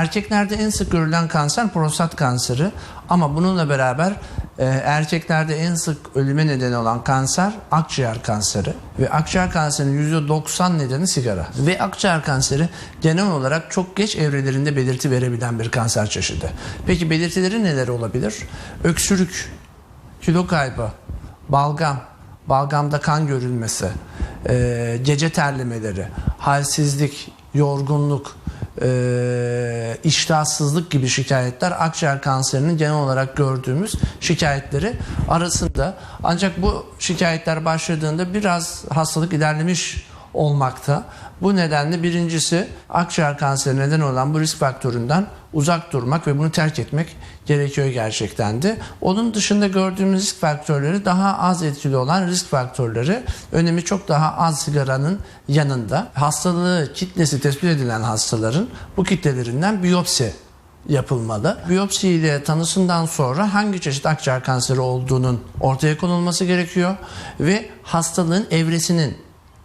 Erkeklerde en sık görülen kanser? Prostat kanseri. Ama bununla beraber e, erkeklerde en sık ölüme neden olan kanser? Akciğer kanseri. Ve akciğer kanserinin %90 nedeni sigara. Ve akciğer kanseri genel olarak çok geç evrelerinde belirti verebilen bir kanser çeşidi. Peki belirtileri neler olabilir? Öksürük, kilo kaybı, balgam, balgamda kan görülmesi, e, gece terlemeleri, halsizlik, yorgunluk, e, iştahsızlık gibi şikayetler akciğer kanserinin genel olarak gördüğümüz şikayetleri arasında. Ancak bu şikayetler başladığında biraz hastalık ilerlemiş olmakta. Bu nedenle birincisi akciğer kanseri neden olan bu risk faktöründen uzak durmak ve bunu terk etmek gerekiyor gerçekten de. Onun dışında gördüğümüz risk faktörleri daha az etkili olan risk faktörleri önemi çok daha az sigaranın yanında. Hastalığı kitlesi tespit edilen hastaların bu kitlelerinden biyopsi yapılmalı. Biyopsi ile tanısından sonra hangi çeşit akciğer kanseri olduğunun ortaya konulması gerekiyor ve hastalığın evresinin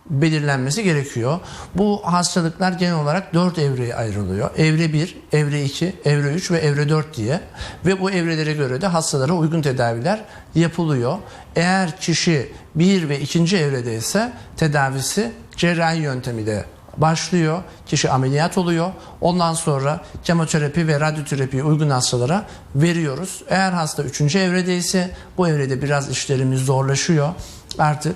belirlenmesi gerekiyor. Bu hastalıklar genel olarak 4 evreye ayrılıyor. Evre 1, evre 2, evre 3 ve evre 4 diye. Ve bu evrelere göre de hastalara uygun tedaviler yapılıyor. Eğer kişi 1 ve 2. evrede ise tedavisi cerrahi yöntemiyle başlıyor. Kişi ameliyat oluyor. Ondan sonra kemoterapi ve radyoterapi uygun hastalara veriyoruz. Eğer hasta 3. evredeyse bu evrede biraz işlerimiz zorlaşıyor. Artık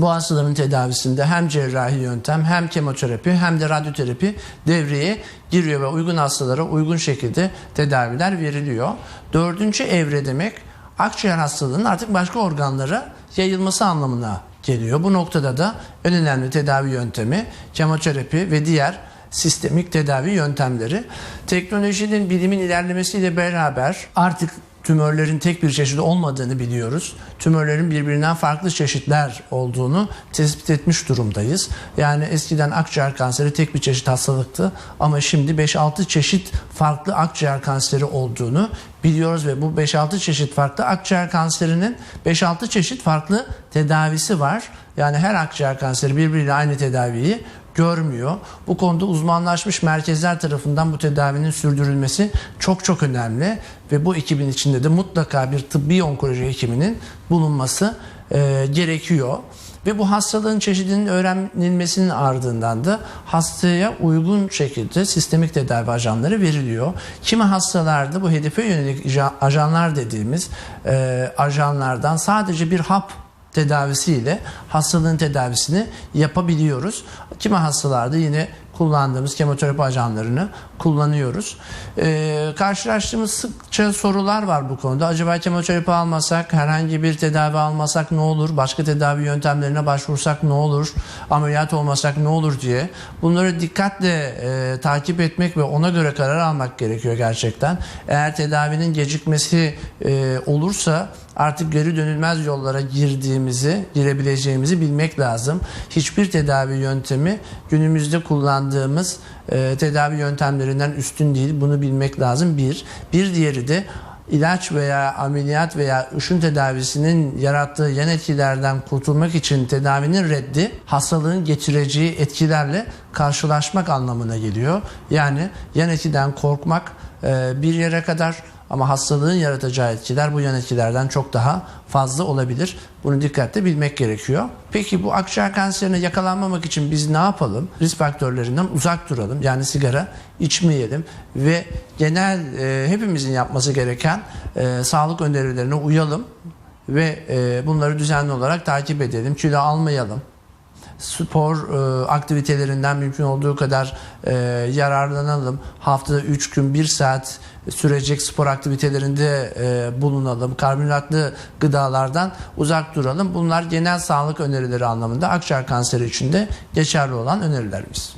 bu hastaların tedavisinde hem cerrahi yöntem hem kemoterapi hem de radyoterapi devreye giriyor ve uygun hastalara uygun şekilde tedaviler veriliyor. Dördüncü evre demek akciğer hastalığının artık başka organlara yayılması anlamına geliyor. Bu noktada da en önemli tedavi yöntemi kemoterapi ve diğer sistemik tedavi yöntemleri. Teknolojinin, bilimin ilerlemesiyle beraber artık tümörlerin tek bir çeşidi olmadığını biliyoruz. Tümörlerin birbirinden farklı çeşitler olduğunu tespit etmiş durumdayız. Yani eskiden akciğer kanseri tek bir çeşit hastalıktı ama şimdi 5-6 çeşit farklı akciğer kanseri olduğunu biliyoruz ve bu 5-6 çeşit farklı akciğer kanserinin 5-6 çeşit farklı tedavisi var. Yani her akciğer kanseri birbiriyle aynı tedaviyi görmüyor. Bu konuda uzmanlaşmış merkezler tarafından bu tedavinin sürdürülmesi çok çok önemli ve bu ekibin içinde de mutlaka bir tıbbi onkoloji hekiminin bulunması e, gerekiyor. Ve bu hastalığın çeşidinin öğrenilmesinin ardından da hastaya uygun şekilde sistemik tedavi ajanları veriliyor. Kimi hastalarda bu hedefe yönelik ajanlar dediğimiz e, ajanlardan sadece bir hap tedavisiyle hastalığın tedavisini yapabiliyoruz. Kimi hastalarda yine kullandığımız kemoterapi ajanlarını kullanıyoruz. Ee, karşılaştığımız sıkça sorular var bu konuda. Acaba kemoterapi almasak, herhangi bir tedavi almasak ne olur? Başka tedavi yöntemlerine başvursak ne olur? Ameliyat olmasak ne olur diye. Bunları dikkatle e, takip etmek ve ona göre karar almak gerekiyor gerçekten. Eğer tedavinin gecikmesi e, olursa artık geri dönülmez yollara girdiğimizi, girebileceğimizi bilmek lazım. Hiçbir tedavi yöntemi günümüzde kullandığımız e, tedavi yöntemlerinden üstün değil. Bunu bilmek lazım. Bir. Bir diğeri de ilaç veya ameliyat veya ışın tedavisinin yarattığı yan etkilerden kurtulmak için tedavinin reddi hastalığın getireceği etkilerle karşılaşmak anlamına geliyor. Yani yan etkiden korkmak e, bir yere kadar ama hastalığın yaratacağı etkiler bu yan etkilerden çok daha fazla olabilir. Bunu dikkatle bilmek gerekiyor. Peki bu akciğer kanserine yakalanmamak için biz ne yapalım? Risk faktörlerinden uzak duralım. Yani sigara içmeyelim ve genel e, hepimizin yapması gereken e, sağlık önerilerine uyalım ve e, bunları düzenli olarak takip edelim. Kilo almayalım spor e, aktivitelerinden mümkün olduğu kadar e, yararlanalım. Haftada 3 gün 1 saat sürecek spor aktivitelerinde e, bulunalım. Karbonhidratlı gıdalardan uzak duralım. Bunlar genel sağlık önerileri anlamında akciğer kanseri için de geçerli olan önerilerimiz.